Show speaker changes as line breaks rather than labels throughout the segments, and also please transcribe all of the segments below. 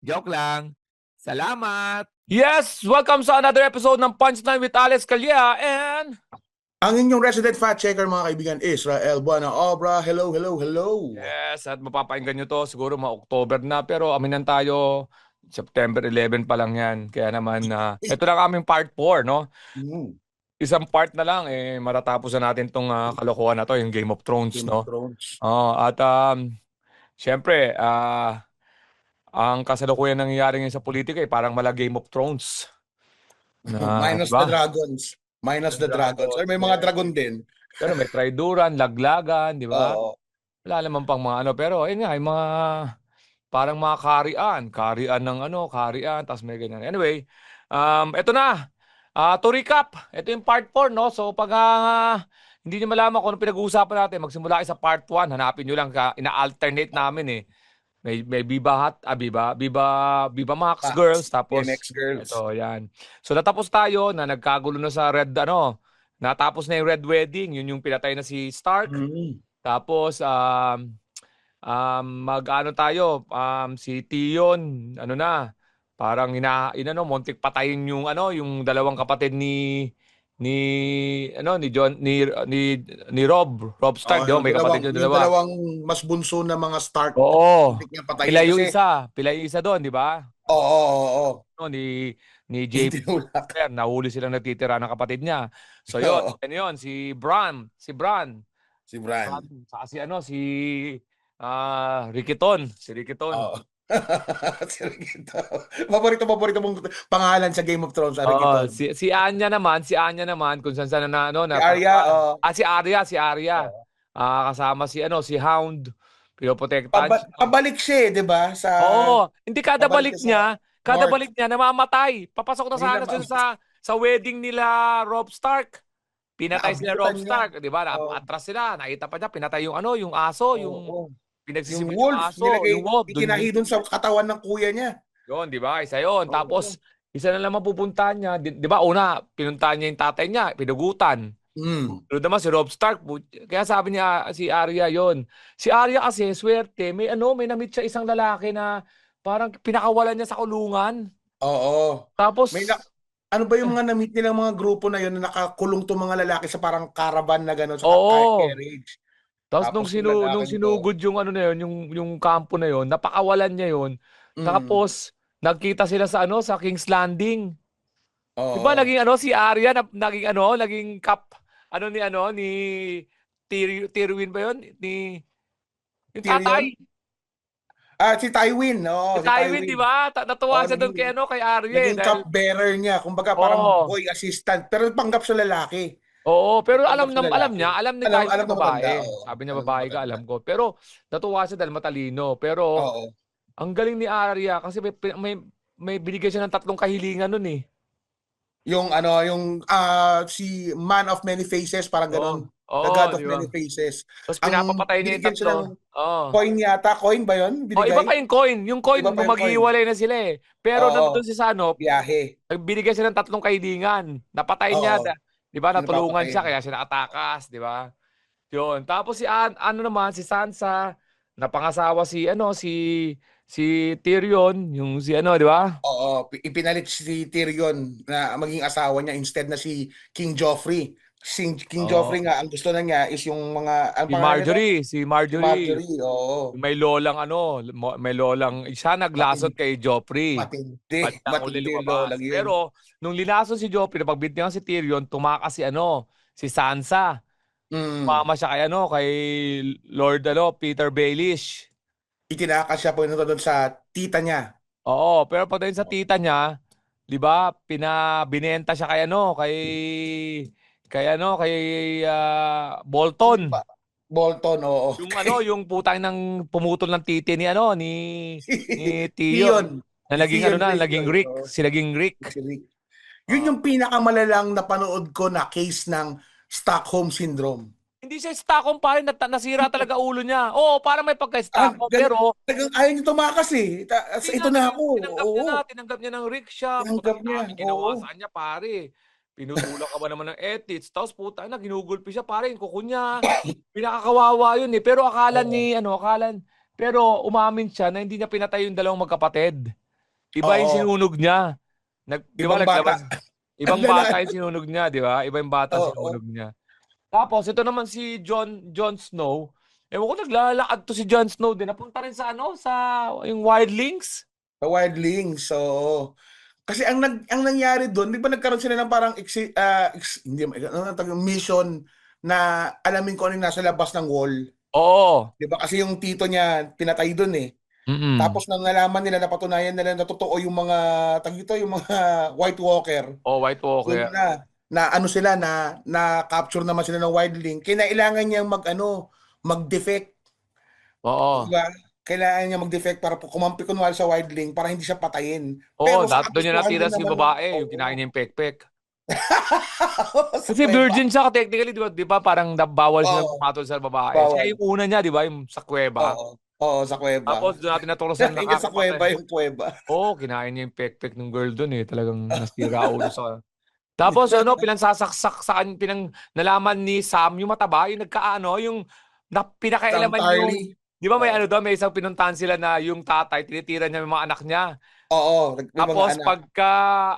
Joke lang. Salamat! Yes! Welcome sa another episode ng Punchline with Alex Calya and...
Ang inyong resident fact checker mga kaibigan, Israel Buena Obra. Hello, hello, hello.
Yes, at mapapakinggan nyo to siguro mga October na pero aminan tayo September 11 pa lang yan. Kaya naman na ito na aming part 4, no?
Mm,
Isang part na lang eh matatapos na natin tong ah, kalokohan na to, yung Game of Thrones,
Game
no?
of Thrones.
Oh, at um syempre, ah ang kasalukuyan nangyayari ngayon sa politika eh parang mala Game of Thrones. Na,
Minus
diba?
the dragons. Minus the dragons. Or may mga
Yeah.
dragon din.
Pero may traiduran, laglagan, di ba?
Oo.
Wala naman pang mga ano, pero ayun nga, yung mga parang mga karian, karian ng ano, karian, tapos may ganyan. Anyway, um, eto na. Ah, to recap, ito yung part 4, no? So pag ah, hindi niyo malaman kung ano pinag-uusapan natin, magsimula kayo sa part 1, hanapin niyo lang, ina-alternate namin eh. May, may Biba Hot, ah, Biba, Biba, Biba Max
Max,
Girls, tapos
BMX girls.
ito, yan. So natapos tayo na nagkagulo na sa Red, ano, natapos na yung Red Wedding, yun yung pinatay na si Stark.
Mm.
Tapos um um mag-ano tayo um si Tion ano na parang ina inano montik patayin yung ano yung dalawang kapatid ni ni ano ni John ni ni ni Rob Rob Stark
Oo,
di ba? may kapatid yung
dalawang- yung
dalawa
dalawang mas bunso na mga Stark.
oo pila yung
kasi-
isa pila yung isa doon di ba
Oo, oo, oo.
no, ni ni JP. Sir, nahuli silang nagtitira ng kapatid niya so yun
Oo.
ano yun si Bran si Bran
Si Bran.
Saka si ano si ah Rikiton, si Rikiton.
Oo. si Riquito. Paborito, paborito mong pangalan sa Game of Thrones.
Oo,
Riquito.
si si Anya naman, si Anya naman kung saan saan na ano
Si
na
Arya, oo.
Ah, si Arya, si Arya. Ah, kasama si ano, si Hound. Pinoprotektahan.
Paba- pabalik siya eh, di ba? Sa...
Oo, hindi kada
pabalik
balik niya, kada
North.
balik niya namamatay. Papasok na
Hindi
sana
na
siya sa sa wedding nila Rob Stark. Pinatay sila
Naabutan
Rob
niya.
Stark, 'di ba?
Oo.
Atras sila, nakita pa niya pinatay yung ano, yung aso, yung
Oo.
Pinagsisimula
Yung wolf,
aso,
nilagay,
yung wolf.
ikinahi dun sa katawan ng kuya niya.
Yun, di ba? Isa yun.
Oo.
Tapos, isa na lang mapupuntahan niya. Di, di ba, una, pinuntahan niya yung tatay niya, pinugutan.
Mm.
Pero naman si Rob Stark, kaya sabi niya si Arya yon. Si Arya kasi, swerte, may ano, may namit siya isang lalaki na parang pinakawalan niya sa kulungan.
Oo.
Tapos,
May na- ano ba yung mga na-meet nilang mga grupo na yun na nakakulong to mga lalaki sa parang caravan na gano'n sa
Oo.
car carriage?
Tapos
tapos
nung, sinu,
lalaking
nung
to-
sinugod yung ano na yun, yung, yung kampo na yun, napakawalan niya yun.
Mm.
Tapos, nagkita sila sa ano, sa King's Landing.
Oo.
Di ba naging ano si Arya na, naging ano, naging cap ano ni ano ni Tyr Tyrwin ba 'yon? Ni yung
Tyrion?
tatay,
Ah, si Tywin. Oo,
si Tywin, di ba? Ta- Natuwa
Oo,
siya doon
naging-
kay ano, kay Arya. eh,
Naging
dahil-
cupbearer niya. Kumbaga parang
Oo.
boy assistant. Pero panggap sa lalaki.
Oo, pero alam nam
sa
alam niya, alam ni
Alam-
Tywin
alam ng
babae.
matanda.
Sabi niya
ng
babae ka, alam ko. Pero natuwa siya dahil matalino. Pero
Oo.
ang galing ni Arya kasi may may, may binigay siya ng tatlong kahilingan noon eh.
Yung ano, yung ah, si Man of Many Faces, parang gano'n.
Oo,
The God of
di ba?
Many Faces.
Tapos pinapapatay niya yung tatlo. Oo.
Coin yata. Coin ba yun?
Oh,
Binigay?
iba pa yung coin. Yung coin,
Iba
maghihiwalay na sila eh. Pero
Oo.
nandun si Sanop,
Biyahe.
nagbinigay siya ng tatlong kailingan. Napatay niya. Di ba? Natulungan siya kaya siya nakatakas. Di ba? Yun. Tapos si An ano naman, si Sansa, napangasawa si ano, si si Tyrion, yung si ano, di ba?
Oo, pi- ipinalit si Tyrion na maging asawa niya instead na si King Joffrey. Si King
Oo.
Joffrey nga, ang gusto na niya is yung mga... ang
Si
pangalan nito?
Marjorie, si
Si
Marjorie.
Marjorie, oo.
May lolang ano, may lolang, siya naglasot kay Joffrey.
Matindi. Matindi
lumabas.
lang yun.
Pero, nung linason si Joffrey, napagbintihan si Tyrion, tumakas si ano, si Sansa.
Mm.
Mama siya kay ano, kay Lord ano, Peter Baelish.
Itinakas siya po doon sa tita niya.
Oo, pero pagdating sa tita niya, 'di ba, pinabinenta siya kay ano, kay kay ano, kay ah, Bolton.
Bolton, oo.
Yung ano, yung putang ng pumutol ng titi ni ano, ni ni Tion. Na naging
Theon
ano na,
Rick
naging
yun,
Rick.
oo.
Si naging Rick.
Si Rick. Yun yung pinakamalalang napanood ko na case ng Stockholm Syndrome.
Hindi siya Stockholm pa rin, nat- nasira talaga ulo niya. Oo, parang may pagka-Stockholm,
Ah,
pero
Talagang ayaw niya tumakas eh. Ta-
Hindi
ito na ako.
Tinanggap niya
Oo.
na, tinanggap niya ng Rick siya.
Tinanggap
Puta,
niya,
dami ginawa
oo.
sa kanya, pare. Pinutulak ka ba naman ng edits? Tapos puta na, ginugulpi siya, pare. Yung kuko niya. Pinakakawawa yun eh. Pero akala ni, ano, akala, pero umamin siya na hindi niya pinatay yung dalawang magkapatid. Iba yung
Oo.
sinunog niya. Nag, di ba
Ibang bata.
naglabas? Ibang
Ang lala.
bata yung sinunog niya, di ba? Iba yung bata
Oo.
sinunog niya. Tapos, ito naman si John John Snow. Ewan ko, naglalakad to si John Snow din. Napunta rin sa ano, sa yung Wildlings.
Sa Wildlings, so kasi ang nag ang nangyari doon, 'di ba nagkaroon sila ng parang exi- ah, ex- hindi ano tawag, mission na alamin ko ano yung nasa labas ng wall,
Oo.
'di ba? Kasi yung tito niya pinatay doon eh.
Mm-mm.
Tapos nang nalaman nila napatunayan nila na totoo yung mga tag ito, yung mga White Walker.
Oh, White Walker.
Doon na na ano sila na na capture naman sila ng Wildling. Kinailangan niyang mag ano, mag-defect,
Oo.
'di ba? Kailangan niya mag-defect para kumampi kunwari sa Wildling para hindi siya patayin.
Oo, lahat doon niya natira si babae, yung kinain niya yung pekpek. Kasi
kuweba.
virgin siya technically, di ba? Di ba parang nabawal siya
Oo.
pumatol sa babae.
Bawal.
Siya yung una niya, di ba? Yung sa kuweba.
Oo. Oo, sa kuweba.
Tapos doon natin natuklasan na
sa kuweba, yung kuweba.
Oo, kinain niya yung pekpek ng girl doon eh. Talagang nasira ulo sa... Tapos ano, pinansasaksak sa pinang nalaman ni Sam yung mataba, yung nagkaano, yung na,
Sam
pinakailaman yung. Di ba may
Oo.
ano doon, may isang pinuntahan sila na yung tatay, tinitira niya yung mga anak niya.
Oo, may mga
Tapos
anak.
pagka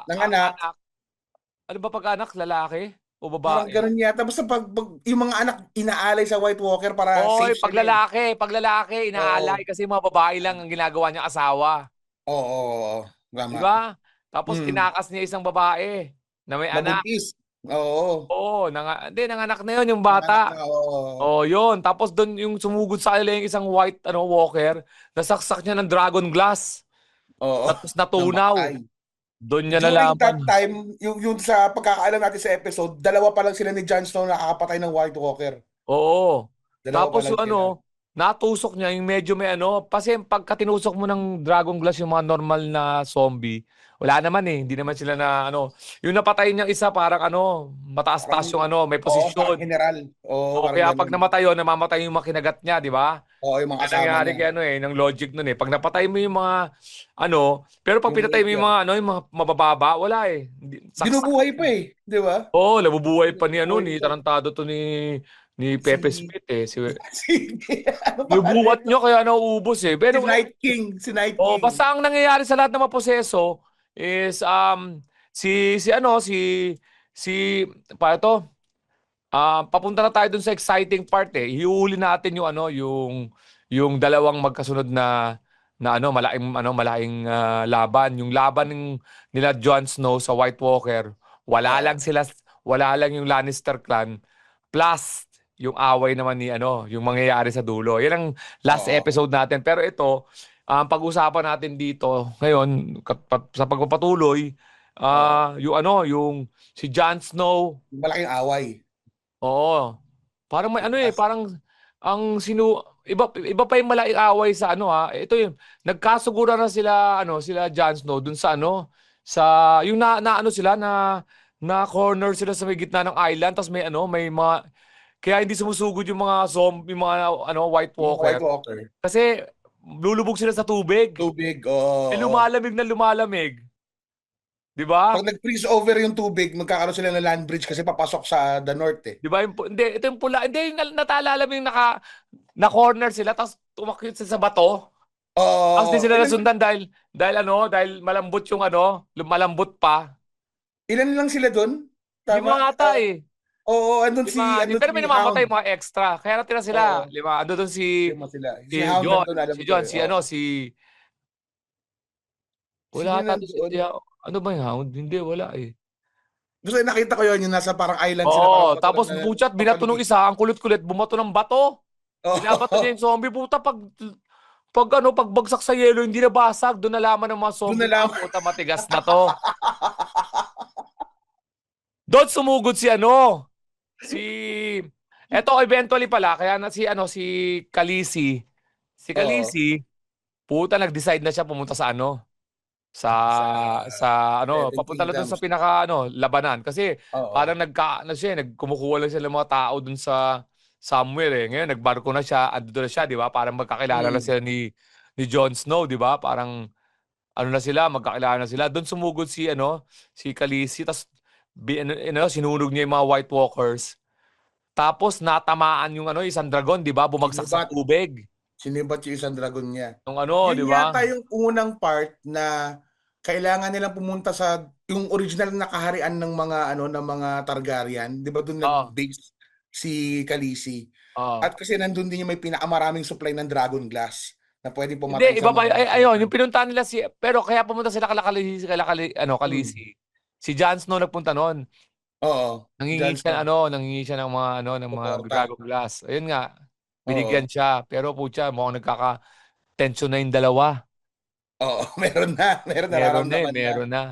Nanganak.
ang ano ba pag anak, lalaki o
Parang
babae?
ganun yata. Basta pag, pag yung mga anak inaalay sa White Walker para
Oy,
safe
pag lalaki, pag lalaki, inaalay kasi mga babae lang ang ginagawa niyang asawa.
Oo, oo, oo. Tama.
Di ba? Tapos
Mm.
tinakas niya isang babae na may anak.
Mabuntis. Oo.
Oo, nanga, hindi, nanganak na yun yung bata.
Anak na, Oo.
Oh, yun. Tapos doon yung sumugod sa kanila yung isang white ano walker, nasaksak niya ng dragon glass.
Oo.
Tapos natunaw.
Namatay.
Doon niya
During that
nalaman.
time, yung, yung sa pagkakaalam natin sa episode, dalawa pa lang sila ni Jon Snow na nakakapatay ng White Walker.
Oo.
Dalawa
Tapos yung ano, natusok niya yung medyo may ano, kasi pagka tinusok mo ng dragon glass yung mga normal na zombie, wala naman eh, hindi naman sila na ano, yung napatay niyang isa parang ano, mataas-taas yung ano, may
Oo,
posisyon.
general. Oo,
O
parang
kaya pag namatay yun, namamatay yung mga kinagat niya, di ba?
Oo, yung mga kasama
nangyari
niya.
kay ano eh, ng logic nun eh. Pag napatay mo yung mga ano, pero pag
Yung
pinatay mo yung mga ano, yung mga mabababa, wala eh. Hindi- saksak.
Binubuhay pa eh. Di ba?
Oo, oh, nabubuhay pa ni ano, ni tarantado to ni ni Pepe
Si-
Smith eh. Si,
Sige. Ano pa?
Nubuhat nyo kaya nauubos eh.
Si
Pero
Night King. Si Night
oh,
King.
basta ang nangyayari sa lahat ng maposeso is um si si ano si si pa ito ah papunta na tayo dun sa exciting part eh. Ihuli natin yung ano yung yung dalawang magkasunod na na ano malaking ano malaking ah, laban, yung laban ng nila Jon Snow sa White Walker. Wala lang sila wala lang yung Lannister clan plus yung away naman ni ano, yung mangyayari sa dulo. Yan ang last
Oo.
episode natin. Pero ito, ang pag-usapan natin dito ngayon kat- pat- sa pagpapatuloy, ah yung ano, yung si Jon Snow,
Malaking away.
oo. Parang may ano eh, parang ang sinu iba iba pa yung malaking away sa ano ha. Ito yung nagkasugura na sila ano, sila Jon Snow dun sa ano, sa yung na, na ano sila na na corner sila sa may gitna ng island tapos may ano, may mga kaya hindi sumusugod yung mga zombie, yung mga ano, White
Yung
Walker.
White Walker.
Kasi lulubog sila sa tubig.
Tubig. Oo.
Eh, lumalamig na lumalamig. 'Di ba?
Pag nag-freeze over yung tubig, magkakaroon sila ng land bridge kasi papasok sa the north eh.
'Di ba? Yung, hindi, ito yung pula. Hindi, yung nataalala mo yung naka na corner sila tapos tumakyot sila sa bato.
Oo.
Tapos di sila
ilan,
nasundan dahil dahil ano, dahil malambot yung ano, lumalambot pa.
ilan lang sila doon?
Lima ata eh.
Oo, andun si,
Lima,
andun
pero
si
may namamatay mga extra. Kaya natira sila.
Oo.
Lima. Ando doon si
Lima sila.
si
Si Hound
John,
alam
si John, si
Oo.
ano, si wala ata doon si, si- ano ba yung hound? Hindi, wala eh.
Gusto nakita ko yun, yung nasa parang island sila.
Oo, tapos
na-
buchat, binato nung isa, ang kulit-kulit, bumato ng bato.
Oo.
Binabato niya yung zombie, puta, pag, pag ano, pagbagsak sa yelo, hindi nabasag, doon nalaman ng mga zombie,
nalaman.
"Ah, puta, matigas na to. doon sumugod si ano, si, eto eventually pala, kaya na si, ano, si Kalisi, si. Kalisi, puta, nag-decide na siya pumunta sa ano, Sa
Sa
sa ano, papunta dun sa pinaka ano, labanan. Kasi
Oo.
parang nagka-ano siya, eh, nag kumukuha lang sila ng mga tao dun sa somewhere, eh. Ngayon nagbarko na siya, andun na siya, 'di ba? Parang magkakilala na
Mm.
sila ni ni Jon Snow, 'di ba? Parang ano na sila, magkakilala na sila. Dun sumugod si ano, si Khaleesi ta's bi ano ano, sinunog niya yung mga White Walkers. Tapos natamaan yung ano, isang dragon, 'di ba? Bumagsak sa
Sinibat.
tubig.
Sinibat yung isang dragon niya.
Nung ano, 'di
Yun
ba?
yata yung unang part na kailangan nilang pumunta sa yung original na kaharian ng mga ano ng mga Targaryen, 'di ba doon
Oo.
nag-base si Khaleesi.
Oo.
At kasi nandun din yung may pinakamaraming supply ng dragon glass na pwedeng
Hindi,
pumatay
iba
sa
pa ay ayun, yung pinuntahan nila si pero kaya pumunta sila kala Khaleesi kala ano,
Hmm.
Si Jon Snow nagpunta nun.
Oo.
Nangingi siya ano, nangingi siya ng mga ano, ng mga dragon glass. Ayun nga,
Oo.
binigyan siya. Pero putya, mukhang nagkaka-tensyon na yung dalawa.
Oo, meron na. Meron
Meron na, eh,
na.
meron na.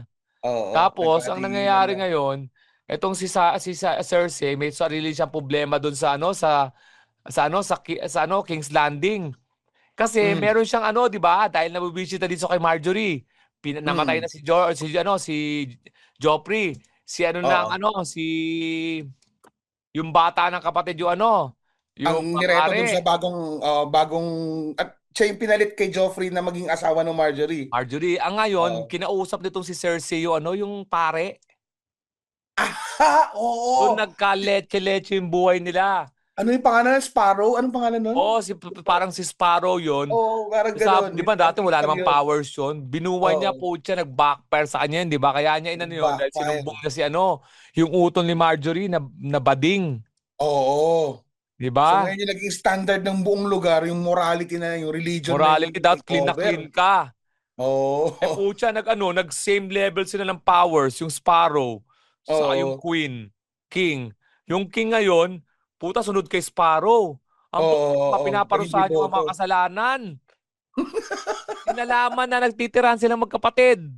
Oo,
Tapos ang nangyayari
na.
ngayon, etong si sa si sa Cersei may sarili siyang problema dun sa ano, sa sa ano, sa sa ano, King's Landing. Kasi
Hmm.
meron siyang ano, 'di ba? Dahil nabibisita dito kay Marjorie. Pina namatay
Hmm.
na si Jo si ano, si Joffrey. Si ano na
Oo.
ano, si yung bata ng kapatid yung ano, yung
Ang nireto dun sa bagong oo, bagong at siya yung pinalit kay Joffrey na maging asawa ng Marjorie.
Marjorie. Ang ngayon,
Oo.
kinausap nitong si Cersei yung ano, yung pare.
Ah, oo.
nagka-leche-leche yung buhay nila.
Ano yung pangalan? Sparrow? Anong pangalan nun?
Oo, si p- parang si Sparrow yun.
Oo, parang
Sa,
ganun.
di ba dati wala namang powers yun? Binuway niya
Oo.
po siya, nag-backfire sa kanya yun, di ba? Kaya niya inano yun, dahil sinumbong niya si ano, yung utol ni Marjorie na, na bading.
Oo.
Di
So
ba?
ngayon yung naging standard ng buong lugar, yung morality na yung religion
Morality,
na
dapat clean na clean ka.
Oo.
Eh po siya, nag, ano, nag same level sila ng powers, yung Sparrow, sa yung. Queen, King. Yung King ngayon, puta, sunod kay Sparrow. Ang puta,
oo,
pinaparusahan
hindi
yung mga kasalanan. Inalaman na nagtitiran silang magkapatid.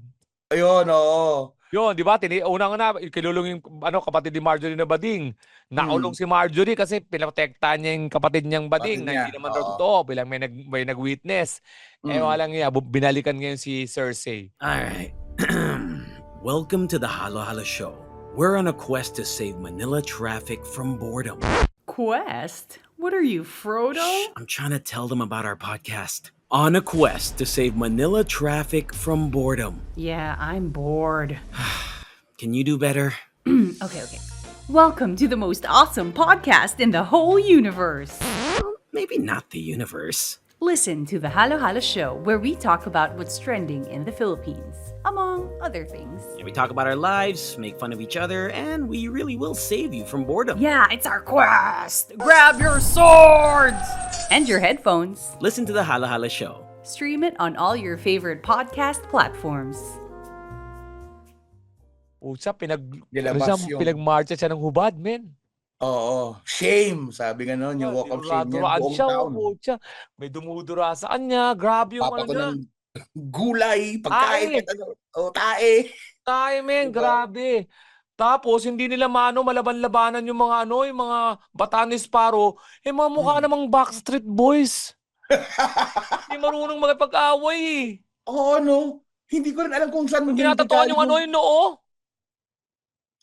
Ayun, oo.
Yun, di ba? Tini unang una, kinulong yung ano, kapatid ni Marjorie na bading. Nakulong
Hmm.
si Marjorie kasi pinotektahan niya yung kapatid niyang bading
Kapatid
na
niya,
hindi naman
oo.
totoo bilang may, nag, may nag-witness. Eh,
Mm.
walang iya. bu- Binalikan ngayon si Cersei.
All right. Welcome to the Halo Halo Show. We're on a quest to save Manila traffic from boredom.
Quest? What are you, Frodo?
Shh, I'm trying to tell them about our podcast. On a quest to save Manila traffic from boredom.
Yeah, I'm bored.
Can you do better?
okay, okay. Welcome to the most awesome podcast in the whole universe.
Maybe not the universe.
Listen to the Halo Halo Show, where we talk about what's trending in the Philippines, among other things.
Yeah, we talk about our lives, make fun of each other, and we really will save you from boredom.
Yeah, it's our quest! Grab your swords! And your headphones.
Listen to the Halo Halo Show.
Stream it on all your favorite podcast platforms.
Pucha, pinag, ano
Nilabas
siya,
yung-
pinagmarcha siya ng hubad, men.
Oo. Shame, sabi nga nun, yung walk of shame niya,
Dinuduraan
buong
siya, oh,
town.
pucha. May dumudura sa kanya. Grabe yung
Papa
ano
ko
niya.
ng gulay, pagkain,
Tae.
ano, o tae.
Tayo, men.
Diba?
Grabe. Tapos, hindi nila mano malaban-labanan yung mga ano, yung mga bata ni Sparrow. Eh, mga mukha
Hmm.
namang Backstreet Boys. Hindi marunong magpag-away eh.
Oo, no? Hindi ko rin alam kung saan
Tinatatuan yung ano, yung noo.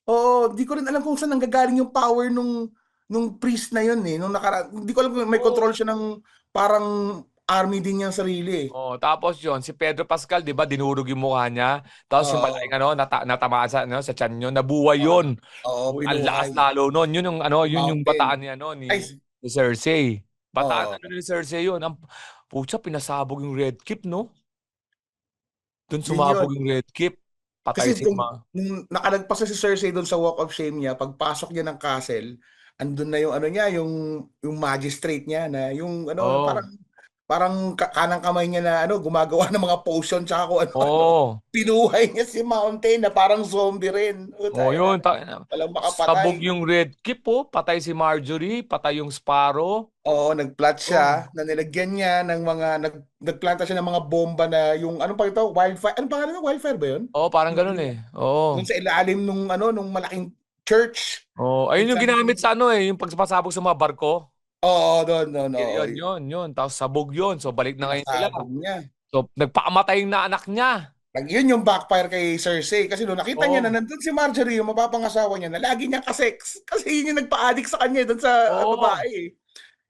Oo, di ko rin alam kung saan nanggagaling yung power nung nung priest na yun eh. Nung nakara hindi ko alam kung may
Oo.
control siya ng parang army din niyang sarili eh.
Oh, tapos yon si Pedro Pascal, 'di ba, dinurog yung mukha niya. Tapos yung
Oo.
malaking ano, nata natamaan sa ano, sa tiyan niyo, nabuhay yun.
Oo,
Ang lakas lalo noon. Yun yung ano, yun yung
Mountain.
bataan ni ano ni,
Ay,
ni Cersei. Bataan
Oo.
ano ni Cersei yun. Ang putya pinasabog yung Red Keep, no? Doon
Yun
sumabog
yun.
yung Red Keep. Patay
kasi
si
kung,
Ma.
nung nakalagpas na si Cersei doon sa Walk of Shame niya, pagpasok niya ng castle, andun na yung ano niya, yung yung magistrate niya na yung ano,
Oo.
parang parang ka- kanang kamay niya na ano, gumagawa ng mga potion tsaka kung ano.
Oo.
Pinuhay niya si Mountain na parang zombie rin.
Oh, yun. Ta-
Walang makapatay.
sabog yung Red Keep, oh. Patay si Marjorie, patay yung Sparrow.
Oo, nagplant siya na nilagyan niya ng mga nag nagplanta siya ng mga bomba na yung ano pa ito, wildfire. Ano pangalan ng wildfire ba 'yun?
Oh, parang ganun eh. Oo.
Doon sa ilalim nung ano nung malaking church.
Oh, ayun yung ginamit sa ano eh, yung pagpasabog sa mga barko.
Oo, doon, doon,
Yun,
oo.
yun, yun, yun. Tapos sabog yun. So, balik na ngayon sila.
Pasabog niya.
So, nagpakamatay na anak niya.
Yun yung backfire kay Cersei. Kasi nung nakita niya
Oo.
na nandun si Marjorie, yung mapapangasawa niya, na lagi niya kasex. Kasi yun yung nagpa-addict sa kanya doon sa
Oo.
babae. eh.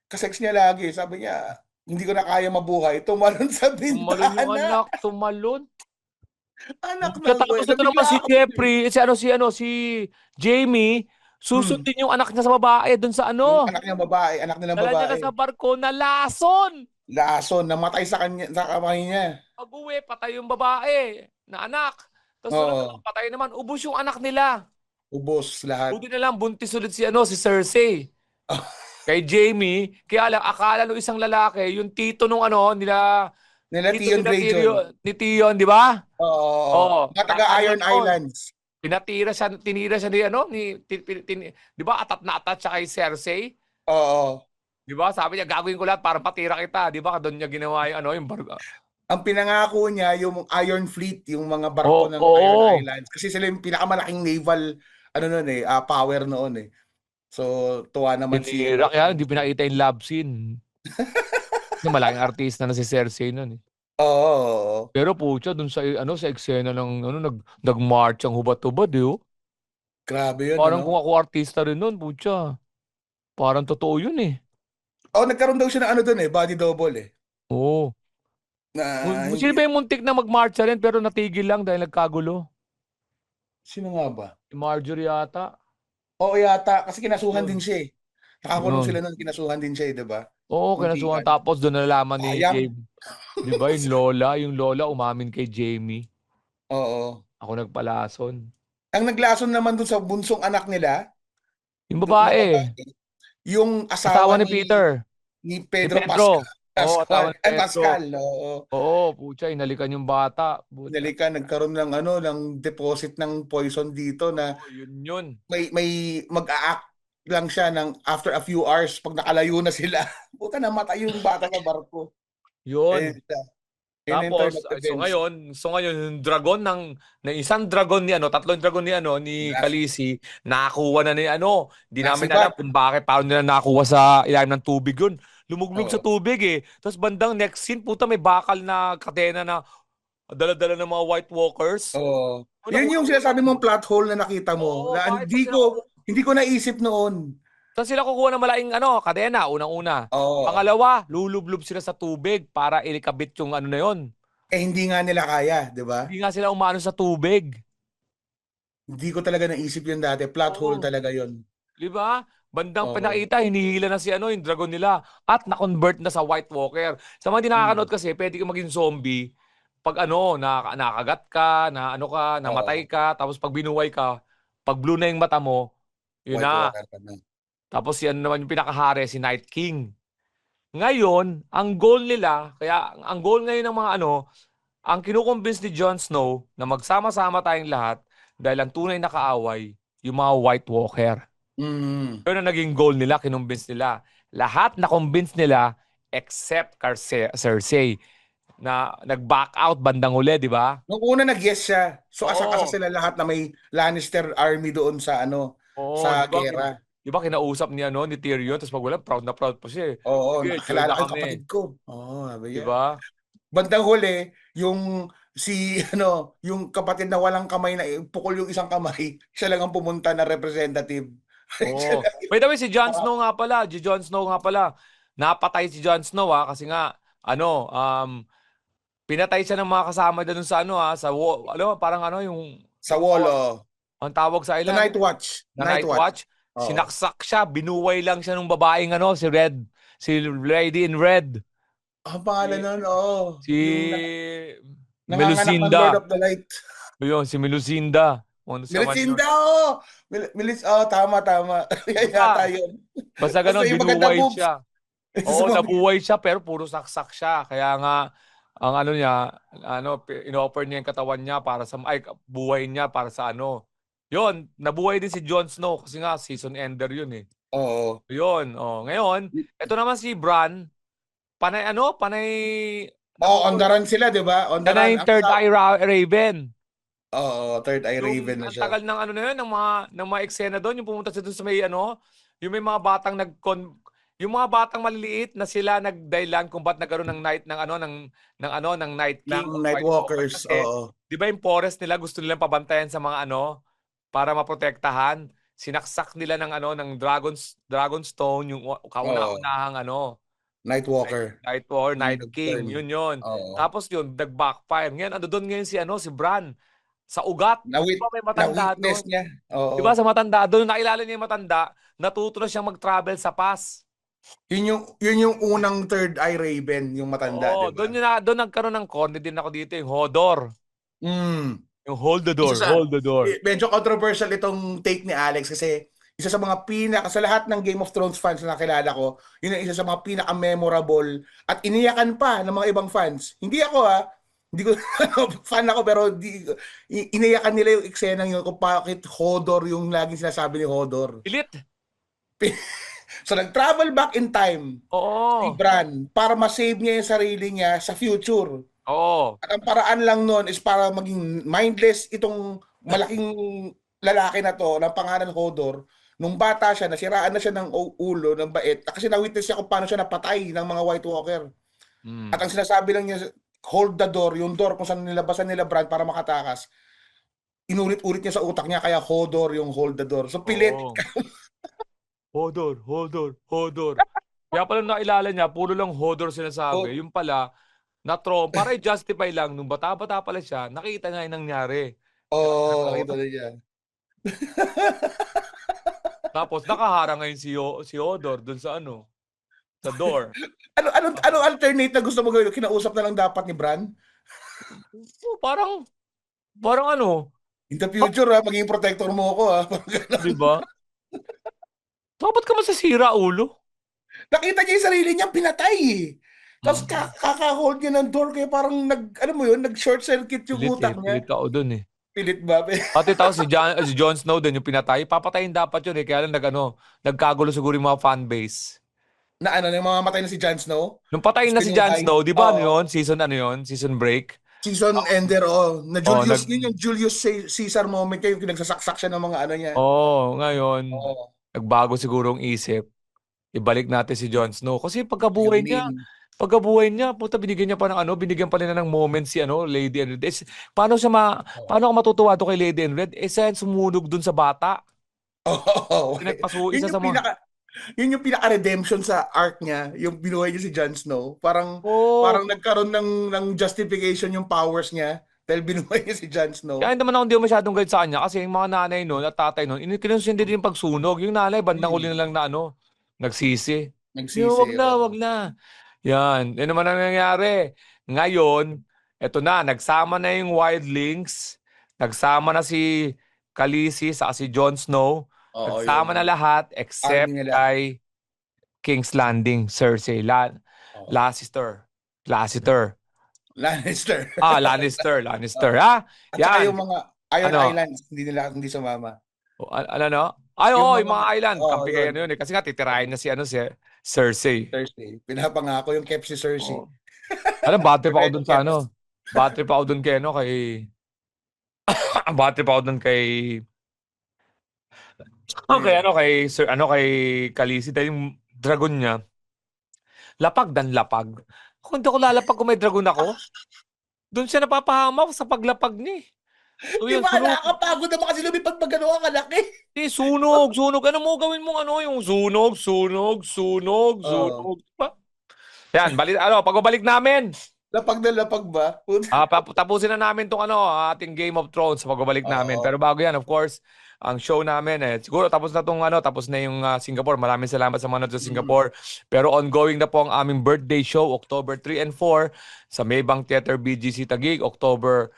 Kasex niya lagi. Sabi niya, hindi ko na kaya mabuhay. Tumalon sa
Tumalon yung
bintana.
anak, tumalon.
Anak ng
Tapos
buhay.
ito naman si. Jeffrey, si ano si ano si Jamie, susundin yung anak niya sa babae doon sa ano.
Yung anak niya babae, anak nilang
Dala niya
babae.
sa barko na lason.
Lason, namatay sa kanya, sa kamay niya.
Pag uwi, patay yung babae na anak. Tapos na patay naman, ubos yung anak nila.
Ubos lahat.
Buti na lang, buntis ulit si ano, si Cersei. Kay Jamie, kaya lang, akala nung isang lalaki, yung tito nung ano, nila,
Nila Tion
nila
Greyjoy.
Ni Tion, di ba?
Oo.
Oo.
Mga taga Iron. Islands.
Pinatira siya, tinira siya ni ano, ni, tin- di ba, atat na atat siya kay Cersei?
Oo.
Di ba? Sabi niya, gagawin ko lahat para patira kita. Di ba? Doon niya ginawa yung ano, yung barga.
Ang pinangako niya yung Iron Fleet, yung mga barko
Oo,
ng
oo.
Iron Islands. Kasi sila yung pinakamalaking naval ano noon eh, ah, power noon eh. So, tuwa naman si
Tinira, kaya hindi pinakita yung love scene. Malaking artista na si Cersei nun eh.
Oo.
Pero pucha, dun sa ano sa eksena ng ano nag nag-march ang hubad-hubad eh. oh.
Grabe yun.
Parang
ano?
kung ako artista rin nun, pucha. Parang totoo yun eh.
Oh, nagkaroon daw siya ng ano doon eh, body double eh.
Oo.
Na,
Sino ba yung muntik na mag-march rin pero natigil lang dahil nagkagulo?
Sino nga ba?
Si Marjorie yata.
Oo yata, kasi kinasuhan
Yun.
din siya eh. Nakakulong
Yun.
sila nun, kinasuhan din siya eh, di ba?
Oo,
Muntikan.
kinasuhan. Tapos doon nalalaman ni
Sayang.
Jamie. Di ba yung lola? Yung lola umamin kay Jamie.
Oo.
Ako nagpalason.
Ang naglason naman doon sa bunsong anak nila,
Yung babae.
yung asawa,
Asawa ni Peter.
ni
Ni
Pedro,
Pedro.
Pascal.
Oo, asawa ni Pedro.
Pascal, oo.
Oo, pucha, inalikan yung bata. Pucha.
Nalika, nagkaroon ng ano, ng deposit ng poison dito na
Oo, yun yun.
may may mag-a-act lang siya ng after a few hours pag nakalayo na sila. Puta namatay yung bata sa barko.
Yun.
Yun yung
Tapos, so ngayon, so ngayon, yung dragon ng, ng isang dragon ni ano, tatlong dragon ni ano, ni
Yes.
Khaleesi, nakakuha na ni ano. Di namin
Nasibat.
alam kung bakit, paano nila nakuha sa ilalim ng tubig yun. Lumuglog sa
Oo.
tubig eh. Tapos bandang next scene, puta may bakal na kadena na dala-dala ng mga White Walkers.
Oo.
Ano,
Yun yung sinasabi mong plot hole na nakita mo.
Oo,
na hindi ko hindi ko naisip noon.
Saan sila kukuha ng malaking ano, kadena, unang-una.
Oo.
Pangalawa, lulublob sila sa tubig para ilikabit yung ano na yon.
Eh hindi nga nila kaya, 'di ba?
Hindi nga sila umano sa tubig.
Hindi ko talaga naisip yun dati. Plot
Oo.
hole talaga yun.
Di ba? Bandang
Oo.
pinakita, hinihila na si ano, yung dragon nila. At na-convert na sa White Walker. Sa mga di nakakanood kasi, pwede ka maging zombie pag ano, na, nakagat ka, na ano ka, namatay ka, tapos pag binuhay ka, pag blue na yung mata mo, yun
White
na.
Walker na.
Tapos yan naman yung pinakahari, si Night King. Ngayon, ang goal nila, kaya ang goal ngayon ng mga ano, ang kinukumbins ni Jon Snow na magsama-sama tayong lahat dahil ang tunay na kaaway, yung mga White Walker.
Mm.
Yun ang naging goal nila, kinumbins nila. Lahat na convince nila except Carce- Cersei na nag-back out bandang uli, di ba?
Nung una nag-yes siya. So asa-asa sila lahat na may Lannister army doon sa ano,
Oo,
sa
di ba?
gera.
Di ba kinausap ni ano ni Tyrion tapos pag wala proud na proud pa siya. eh.
Oo,
Sige,
nakilala ko kapatid ko. Oo, sabi
Di
niya.
ba?
Bandang huli, yung si ano, yung kapatid na walang kamay na pukol yung isang kamay, siya lang ang pumunta na representative.
Oo. By the way, si Jon Snow nga pala, si Jon Snow nga pala. Napatay si Jon Snow ha kasi nga ano, um pinatay siya ng mga kasama doon sa ano ha, sa ano, parang ano yung
Sa wall, oh.
ang tawag sa island,
Night Watch.
Na Night Watch.
Oo.
Sinaksak siya, binuway lang siya ng babaeng ano, si Red, si Lady in Red,
Ang pangalan nun, oo.
si
Yung nanganganak ng Lord
Melusinda.
of the Light.
Yun, si Melusinda. Ano?
Melusinda, oo! Mil- Milis, oh, tama, tama. Yata yun.
Basta ganun,
Basta
binuway siya. Oo, nabuhay siya pero puro saksak siya. Kaya nga ang ano niya, ano, in-offer niya yung katawan niya para sa ay buhay niya para sa ano. 'Yon, nabuhay din si Jon Snow kasi nga season ender 'yun eh.
Oo.
'Yon, oh. Ngayon, ito naman si Bran, panay ano, panay
Oh, on the run sila, di ba? On the
panay
run.
Third eye Ra- Raven.
Oo, third eye
Yung
raven na
ang
siya.
tagal ng ano na 'yun, ng mga ng mga eksena doon, yung pumunta siya doon sa may ano, yung may mga batang nag Yung mga batang maliliit na sila nagdahilan kung ba't nagkaroon ng night ng ano ng ng ano ng Night King.
ng
o
Night
White
Walkers.
Kasi,
Oo.
Di ba yung forest nila gusto nilang pabantayan sa mga ano para maprotektahan. Sinaksak nila ng ano ng Dragon's Dragonstone yung kauna-unahang ano
Night Walker.
Night War,
Yung
Night. King, yun yun.
Oo.
Tapos yun, nag-backfire. Ngayon, ano doon ngayon si ano si Bran sa ugat. Di
Na-wit-
ba may matanda
Na-witness
doon?
niya. Oo.
Di ba sa matanda doon nakilala niya yung matanda, natuto na siyang mag-travel sa pass.
Yun yung, yun yung unang third eye raven, yung matanda.
Oo,
di ba?
doon yun na, doon nagkaroon ng konti din ako dito, yung Hodor.
Mm.
Yung hold the door,
sa-
hold the door.
Medyo controversial itong take ni Alex kasi isa sa mga pinaka sa lahat ng Game of Thrones fans na nakilala ko, yun ang isa sa mga pinaka memorable at iniyakan pa ng mga ibang fans. Hindi ako ah, hindi ko fan ako pero di, iniyakan nila yung eksena yun kung bakit Hodor yung laging sinasabi ni Hodor.
Pilit.
So nag-travel back in time si
Oo.
Bran para ma-save niya yung sarili niya sa future.
Oo.
At ang paraan lang nun is para maging mindless itong malaking lalaki na to ng pangalan Hodor. Nung bata siya, nasiraan na siya ng ulo, ng bait. Kasi na-witness siya kung paano siya napatay ng mga White Walker.
Mm.
At ang sinasabi lang niya, hold the door, yung door kung saan nilabasan nila Bran para makatakas. Inulit-ulit niya sa utak niya, kaya Hodor yung hold the door. So pilit.
Hodor, Hodor, Hodor. Kaya pala nakilala niya, puro lang Hodor sinasabi. Yung pala, na-trom, para i-justify lang, nung bata-bata pala siya, nakita nga yung nangyari.
Oh, nakita na niya.
Tapos nakaharang ngayon si, Ho- si Hodor dun sa ano, sa door.
Ano, ano, ano alternate na gusto mo gawin? Kinausap na lang dapat ni Bran?
So, parang, parang ano,
In the future, ha, magiging protector mo ako, ha?
Di ba? Dapat ka masasira, ulo.
Nakita niya yung sarili niya, pinatay eh. Tapos
Mm.
ka- kaka-hold niya ng door, kaya parang nag, ano mo yun, nag-short circuit yung
Pilit eh,
utak niya.
pilit ako dun eh.
Pilit ba?
Pati tao si John, si Jon Snow din yung pinatay. Papatayin dapat yun eh. Kaya lang nag, ano, nagkagulo siguro yung mga fanbase.
na ano, yung mga matay na si Jon Snow.
Nung patayin na si Jon. Snow, di ba ano
Oo.
yun? Season ano yun? Season break?
Season ender, oh. Na Julius,
nag-
yun yung Julius Caesar moment niya, yung nagsasaksak siya ng mga ano niya.
Oo, oh, ngayon,
Oo.
nagbago siguro ang isip. Ibalik natin si Jon Snow. Kasi pagkabuhay niya,
main-
pagkabuhay niya, puta, binigyan niya pa ng ano, binigyan pa nila ng moment si ano, Lady Enred. Eh, paano siya ma, paano ka matutuwa to kay Lady Enred? Eh, siya yung sumunog dun sa bata.
Oo.
Pinagpasu,
Yun
isa
yung
sa mga...
pinaka, yun yung pinaka-redemption sa arc niya, yung binuhay niya si Jon Snow. Parang,
Oo.
parang nagkaroon ng, ng justification yung powers niya dahil binuhay niya si Jon Snow.
Kaya naman ako hindi ako masyadong galit sa kanya kasi yung mga nanay noon at tatay noon, kinunsindi din yung pagsunog. Yung nanay, bandang huli na lang na ano, nagsisi.
Nagsisi.
Yo, wag na, wag na. Yan. Yan naman ang nangyayari. Ngayon, eto na, nagsama na yung wildlings. Nagsama na si Khaleesi sa si Jon Snow.
Oo,
nagsama
yun.
na lahat except
Army nila.
kay King's Landing, Cersei, La
Oo.
Lannister. Lannister.
Lannister.
Ah, Lannister, Lannister. Ha?
At saka
Yan.
yung mga Iron
Ano?
Islands, hindi nila hindi sumama.
O, al- ano no? Ay,
Yung
oo,
mga-
yung mga island.
oo,
Kampi kayo
yun.
yun eh. Kasi nga, titirahin na si, ano, si Cersei.
Thursday. Pinapangako yung kept si Cersei.
Oo. Alam, bad trip ako
Right,
dun sa ano. Bad trip ako dun kay, ano, kay... bad trip ako dun kay... Okay, ano, kay, sir, ano, kay Khaleesi. Dahil yung dragon niya, lapag dan lapag. Kung hindi ako lalapag kung may dragon ako, doon siya napapahamak sa paglapag niya. So,
Di
yun,
ba, nakakapagod naman kasi lumipad pag gano'n ka kalaki.
Eh, sunog, sunog. Ano mo gawin mong ano, yung sunog, sunog, sunog,
Oo.
sunog. Diba? Yan, balik, ano, pagbabalik namin.
Lapag na lapag ba?
Ah, pa- tapusin na namin tong ano, ating Game of Thrones pagbabalik namin.
Oo.
Pero bago yan, of course, ang show namin eh, siguro tapos na tong ano, tapos na yung ah, Singapore. Maraming salamat sa mga sa Singapore. Pero ongoing na po ang aming birthday show, October 3 and 4 sa Maybang Theater BGC Taguig, October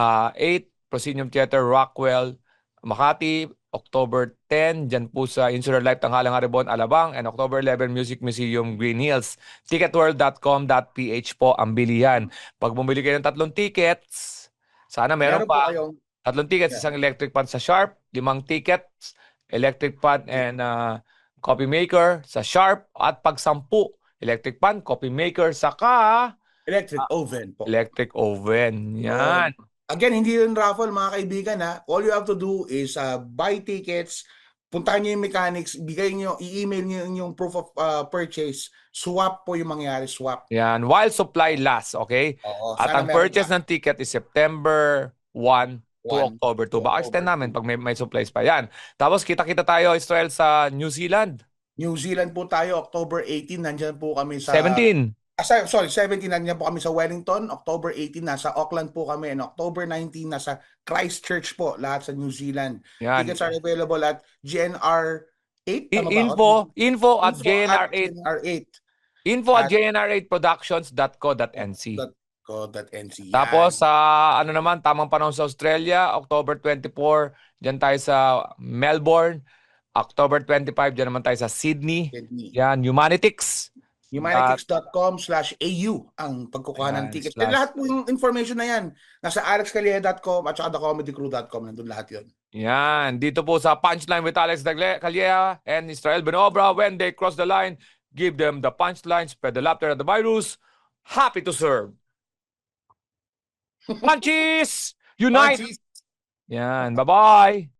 ah, 8, Proscenium Theater Rockwell, Makati, October 10, dyan po sa Insular Life Tanghalang Haribon, Alabang, and October 11, Music Museum, Green Hills. Ticketworld.com.ph po ang bilihan. Pag bumili kayo ng tatlong tickets, sana meron,
po
pa.
kayong
Tatlong tickets,
Yeah.
isang electric pan sa Sharp, limang tickets, electric pan and uh, coffee maker sa Sharp, at pag sampu, electric pan, coffee maker, saka
electric oven po.
electric oven. Yan.
Again, hindi yun raffle mga kaibigan ha. All you have to do is uh, buy tickets puntahan niyo yung mechanics, bigay niyo, i-email niyo yung proof of uh, purchase, swap po yung mangyari, swap.
Yan, while supply lasts, okay?
Oo,
At ang purchase
pa.
ng ticket is September 1 to October 2.
to
Baka extend namin pag may, may supplies pa. Yan. Tapos kita-kita tayo, Israel, sa New Zealand.
New Zealand po tayo, October 18, nandyan po kami sa...
17.
Ah, sorry, sorry, 17 nandiyan po kami sa Wellington, October 18 nasa Auckland po kami, and October 19 nasa Christchurch po, lahat sa New Zealand.
Yan.
Tickets are available at GNR 8.
I- info, info at
Info
JNR8.
GNR8.
Info at
at-
jnr8productions.co.nc.
Dot- co.nc. Yan.
Tapos sa ano naman tamang panahon sa Australia, October 24, diyan tayo sa Melbourne. October 25, diyan naman tayo sa Sydney.
Sydney.
Yan, Humanitics.
Humanitics.com slash AU ang pagkukuha ng tickets.
slash-
lahat po yung information na yan. Nasa alexcalia.com at saka thecomedycrew.com. Nandun lahat yun.
Yan, dito po sa Punchline with Alex Calleja and Israel Benobra. When they cross the line, give them the punchline, spread the laughter and the virus. Happy to serve. Punchies! Unite!
Francis,
Yan, bye-bye!